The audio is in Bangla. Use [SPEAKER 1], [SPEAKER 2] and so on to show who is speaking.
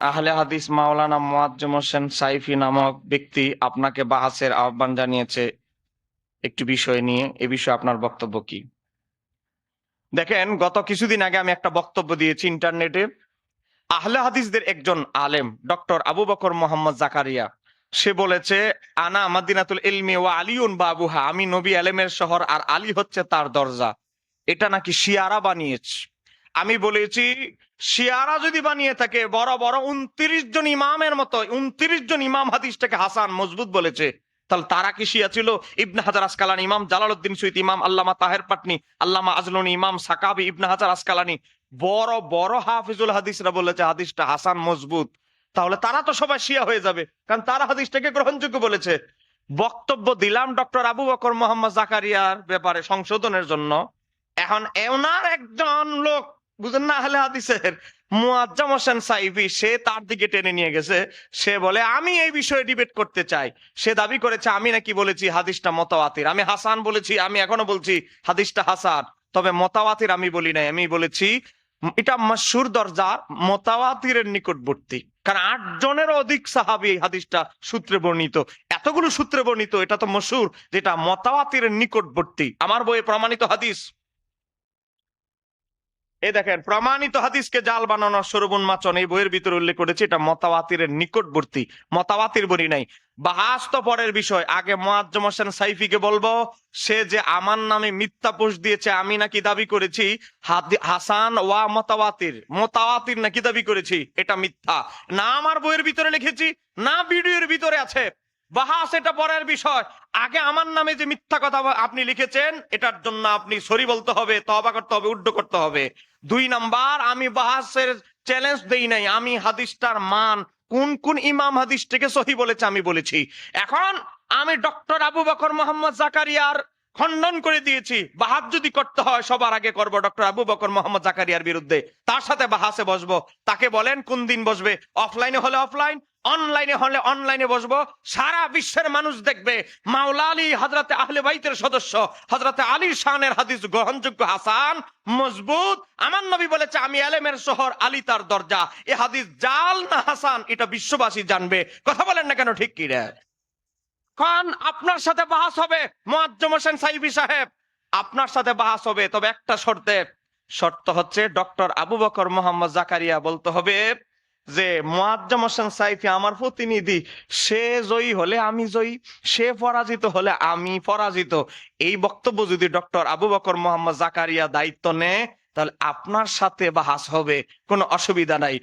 [SPEAKER 1] আহলে হাদিস মাওলানা মোয়াজ্জেম হোসেন সাইফি নামক ব্যক্তি আপনাকে বাহাসের আহ্বান জানিয়েছে। একটি বিষয় নিয়ে, এ বিষয়ে আপনার বক্তব্য কি? দেখেন, গত কিছুদিন আগে আমি একটা বক্তব্য দিয়েছি ইন্টারনেটে। আহলে হাদিসদের একজন আলেম, ডক্টর আবু বকর মোহাম্মদ জাকারিয়া, সে বলেছে, আনা মাদিনাতুল ইলমি ওয়া আলিউন বাবুহা, আমি নবী আলেমের শহর আর আলী হচ্ছে তার দরজা। এটা নাকি শিয়ারা বানিয়েছে। আমি বলেছি, শিয়ারা যদি বানিয়ে থাকে, বড় বড় উনত্রিশ জন ইমামের মতো, উনত্রিশ জন ইমাম হাদিসটাকে হাসান মজবুত বলেছে। তাহলে তারা কি শিয়া ছিল? ইবনে হাজার আসকালানি ইমাম জালালউদ্দিন সৈয়দ ইমাম আল্লামা তাহের পাটনি, আল্লামা আজলনি, ইমাম সাকাবি, ইবনে হাজার আসকালানি। বড় বড় হাফিজুল হাদিসরা বলেছে, হাদিসটা হাসান মজবুত। তাহলে তারা তো সবাই শিয়া হয়ে যাবে, কারণ তারা হাদিসটাকে গ্রহণযোগ্য বলেছে। বক্তব্য দিলাম ডক্টর আবু বকর মোহাম্মদ জাকারিয়ার ব্যাপারে সংশোধনের জন্য। এখন এওনার একজন বুঝেন না আহলে হাদিসের? মুয়াজ্জাম হোসেন সাইফি, সে তার দিকে টেনে নিয়ে গেছে। সে বলে, আমি এই বিষয়ে ডিবেট করতে চাই। সে দাবি করেছে, আমি নাকি বলেছি হাদিসটা আমি হাসান বলেছি, আমি এখনও বলছি হাদিসটা হাসান। তবে মতাওয়াতির আমি বলি নাই, আমি বলেছি, এটা মশুর দরজা মতাওয়াতিরের নিকটবর্তী। কারণ আট জনের অধিক সাহাবি হাদিসটা সূত্রে বর্ণিত। এতগুলো সূত্রে বর্ণিত, এটা তো মশুর যেটা মতাওয়াতিরের নিকটবর্তী। আমার বইয়ে প্রমাণিত হাদিস। এই দেখেন, প্রমাণিত হাদিসকে জাল বানানোর সরবুন মাচন এই বইয়ের ভিতরে উল্লেখ করেছে, এটা মতাওয়াতিরের নিকটবর্তী মতাওয়াতির বলি নাই। বাহাস তো পরের বিষয়, আগে মোয়াজ্জম হোসেন সাইফিকে বলব, সে যে আমার নামে মিথ্যা পোষ দিয়েছে, আমি নাকি দাবি করেছি হাসান ওয়া মতাওয়াতির মতাওয়াতির নাকি দাবি করেছি, এটা মিথ্যা। না আমার বইয়ের ভিতরে লিখেছি, না ভিডিওর ভিতরে আছে। বাহাস, এটা পরের বিষয়। আগে আমার নামে যে মিথ্যা কথা আপনি লিখেছেন, এটার জন্য আপনি সরি বলতে হবে তবা করতে হবে, উড্ড করতে হবে। দুই নাম্বার, আমি বাহাসের চ্যালেঞ্জ দেই নাই। আমি হাদিসটার মান, কোন কোন ইমাম হাদিসটাকে সহি বলেছে আমি বলেছি। এখন আমি ডক্টর আবু বকর মোহাম্মদ জাকারিয়ার খণ্ডন করে দিয়েছি। বাহাত যদি করতে হয়, সবার আগে করব ডক্টর আবু বকর মোহাম্মদ জাকারিয়ার বিরুদ্ধে। তার সাথে বাহাসে বসবো। তাকে বলেন কোন দিন বসবে? অফলাইনে হলে অফলাইন অনলাইনে হলে অনলাইনে বসবো, সারা বিশ্বের মানুষ দেখবে মাওলা আলী হজরতে আহলে বাইতের সদস্য হজরতে আলীর শানের হাদিস গ্রহণযোগ্য হাসান, মজবুত। আমার নবী বলেছে, আমি আলেমের শহর, আলী তার দরজা। এ হাদিস জাল না হাসান? এটা বিশ্ববাসী জানবে। কথা বলেন না কেন, ঠিক কি রে কারণ আপনার সাথে বাহাস হবে, মোয়াজ্জম হোসেন সাইবি সাহেব। আপনার সাথে বাহাস হবে, তবে একটা শর্তে। শর্ত হচ্ছে, ডক্টর আবু বকর মোহাম্মদ জাকারিয়া বলতে হবে যে মোয়াজ্জম হোসেন সাইফি আমার প্রতিনিধি, সে জয়ী হলে আমি জয়ী, সে পরাজিত হলে আমি পরাজিত। এই বক্তব্য যদি ডক্টর আবু বকর মোহাম্মদ জাকারিয়া দায়িত্ব নেয়, তাহলে আপনার সাথে বাহাস হবে, কোনো অসুবিধা নাই।